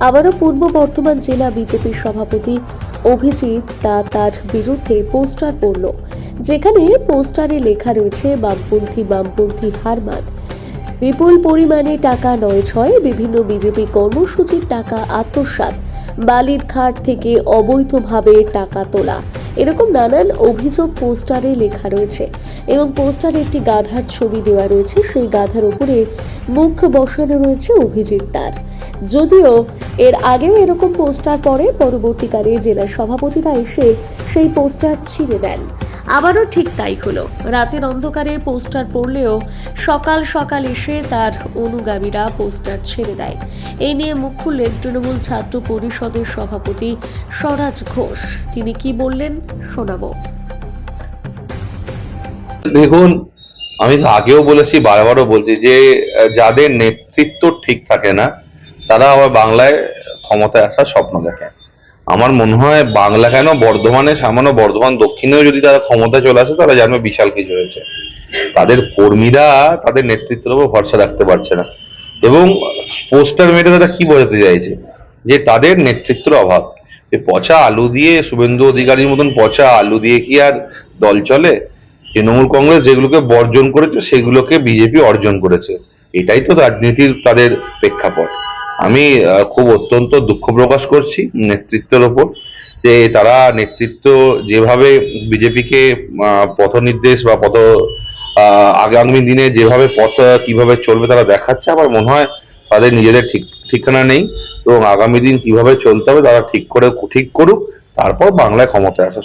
আবারও পূর্ব বর্ধমান জেলা বিজেপির সভাপতি অভিজিৎ তা তার বিরুদ্ধে পোস্টার পড়ল, যেখানে পোস্টারে লেখা রয়েছে, বামপন্থী বামপন্থী হারমাদ বিপুল পরিমাণে টাকা নয় ছয়, বিভিন্ন বিজেপি কর্মসূচির টাকা আত্মসাত বালির খাট থেকে অবৈধভাবে টাকা তোলা। এরকম নানান অভিযোগ পোস্টারে লেখা রয়েছে এবং পোস্টারে একটি গাধার ছবি দেওয়া রয়েছে। সেই গাধার উপরে মুখ বসানো রয়েছে অভিজিৎ তার। যদিও এর আগেও এরকম পোস্টার পরে পরবর্তীকালে জেলা সভাপতিরা এসে সেই পোস্টার ছিঁড়ে দেন। আবারও ঠিক তাই হলো। রাতের অন্ধকারে পোস্টার পড়লেও সকাল সকাল এসে তার অনুগামীরা পোস্টার ছেড়ে দেয়। এই নিয়ে মুখ খুললেন তৃণমূল ছাত্র পরিষদের সভাপতি স্বরাজ ঘোষ। তিনি কি বললেন শোনাবো। দেখুন, আমি তো আগেও বলেছি, বারবারও বলছি যে, যাদের নেতৃত্ব ঠিক থাকে না, তারা আবার বাংলায় ক্ষমতায় আসার স্বপ্ন দেখে আমার মনে হয় বাংলা কেন বর্ধমানে, সামান্য বর্ধমান দক্ষিণেও যদি তারা ক্ষমতা চলে আসে, তারা জানবে বিশাল কিছু হয়েছে। তাদের কর্মীরা তাদের নেতৃত্বের উপর ভরসা রাখতে পারছে না। এবং পোস্টার মেরে তারা কি বোঝাতে চাইছে? যে তাদের নেতৃত্বের অভাব। পচা আলু দিয়ে, শুভেন্দু অধিকারীর মতন পচা আলু দিয়ে কি আর দল চলে? তৃণমূল কংগ্রেস যেগুলোকে বর্জন করেছে, সেগুলোকে বিজেপি অর্জন করেছে। এটাই তো রাজনীতির তাদের প্রেক্ষাপট। আমি খুব অত্যন্ত দুঃখ প্রকাশ করছি নেতৃত্বের ওপর যে তারা নেতৃত্ব যেভাবে বিজেপিকে পথ নির্দেশ বা পথ আগামী দিনে যেভাবে পথ, কীভাবে চলবে তারা দেখাচ্ছে, আমার মনে হয় তাদের নিজেদের ঠিক, ঠিকানা নেই এবং আগামী দিন কীভাবে চলতে হবে তারা ঠিক করে, ঠিক করুক, তারপর বাংলায় ক্ষমতায় আসা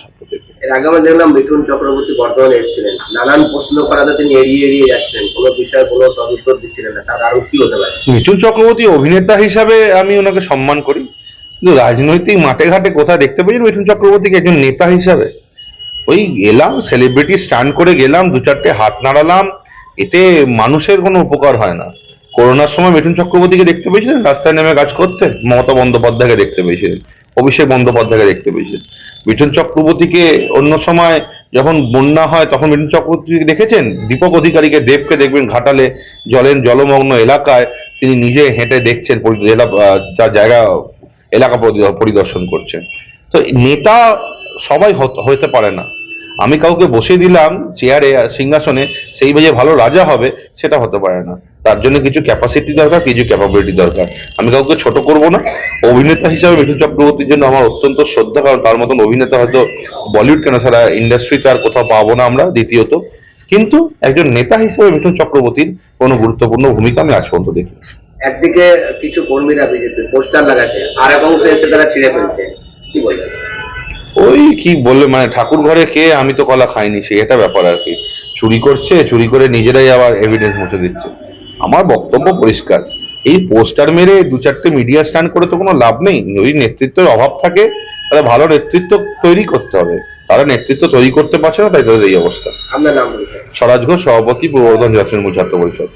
আগে আমরা দেখলাম মিঠুন চক্রবর্তী বর্ধমানে এসেছিলেন। নানান প্রশ্ন করাতে তিনি এড়িয়ে এড়িয়ে যাচ্ছেন। কোনো বিষয়ে কোনো তদুত্তর দিচ্ছিলেন না। তার আরও কি হতে পারে? মিঠুন চক্রবর্তী অভিনেতা হিসাবে আমি ওনাকে সম্মান করি। কিন্তু রাজনৈতিক মাঠে ঘাটে কোথায় দেখতে পেয়েছেন মিঠুন চক্রবর্তীকে একজন নেতা হিসাবে? ওই গেলাম সেলিব্রিটি স্ট্যান্ড করে গেলাম, দু চারটে হাত নাড়ালাম। এতে মানুষের কোনো উপকার হয় না। করোনার সময় মিঠুন চক্রবর্তীকে দেখতে পেয়েছিলেন? রাস্তায় নেমে কাজ করতে মমতা বন্দ্যোপাধ্যায়কে দেখতে পেয়েছিলেন। অভিষেক বন্দ্যোপাধ্যায়কে দেখতে পেয়েছিলেন। মিঠুন চক্রবর্তীকে অন্য সময় যখন বন্যা হয়, তখন মিঠুন চক্রবর্তীকে দেখেছেন? দীপক অধিকারীকে দেবকে দেখবেন ঘাটালে জলের জলমগ্ন এলাকায়। তিনি নিজে হেঁটে দেখছেন জেলা তার জায়গা, এলাকা পরিদর্শন করছেন। তো নেতা সবাই হতে পারে না। আমি কাউকে বসে দিলাম চেয়ারে সিংহাসনে, সেই যে ভালো রাজা হবে, সেটা হতে পারে না। তার জন্য কিছু ক্যাপাসিটি দরকার, কিছু ক্যাপাবিলিটি দরকার। আমি কাউকে ছোট করব না। অভিনেতা হিসাবে মিঠুন চক্রবর্তীর জন্য আমার অত্যন্ত শ্রদ্ধা, কারণ তার মতন অভিনেতা হয়তো বলিউড কেন সারা ইন্ডাস্ট্রিতে আর কোথাও পাবো না আমরা, দ্বিতীয়ত। কিন্তু একজন নেতা হিসেবে মিঠুন চক্রবর্তীর কোনো গুরুত্বপূর্ণ ভূমিকা আমি আজ পর্যন্ত দেখি একদিকে কিছু কর্মীরা বিজেপি পোস্টার লাগাচ্ছে, আর এক অংশে এসে তারা ছিঁড়ে ফেলছে। কি বলবেন? ওই কি বললে মানে ঠাকুর ঘরে কে আমি তো কলা খাইনি সে একটা ব্যাপার আর কি। চুরি করছে চুরি করে নিজেরাই আবার এভিডেন্স মুছে দিচ্ছে। আমার বক্তব্য পরিষ্কার। এই পোস্টার মেরে দু চারটে মিডিয়া স্ট্যান্ড করে তো কোনো লাভ নেই। যদি নেতৃত্বের অভাব থাকে তাহলে ভালো নেতৃত্ব তৈরি করতে হবে। তারা নেতৃত্ব তৈরি করতে পারছে না তাই তাদের এই অবস্থা। স্বরাজ ঘোষ সভাপতি পূর্ব বর্ধমান জাতীয় ছাত্র পরিষদ।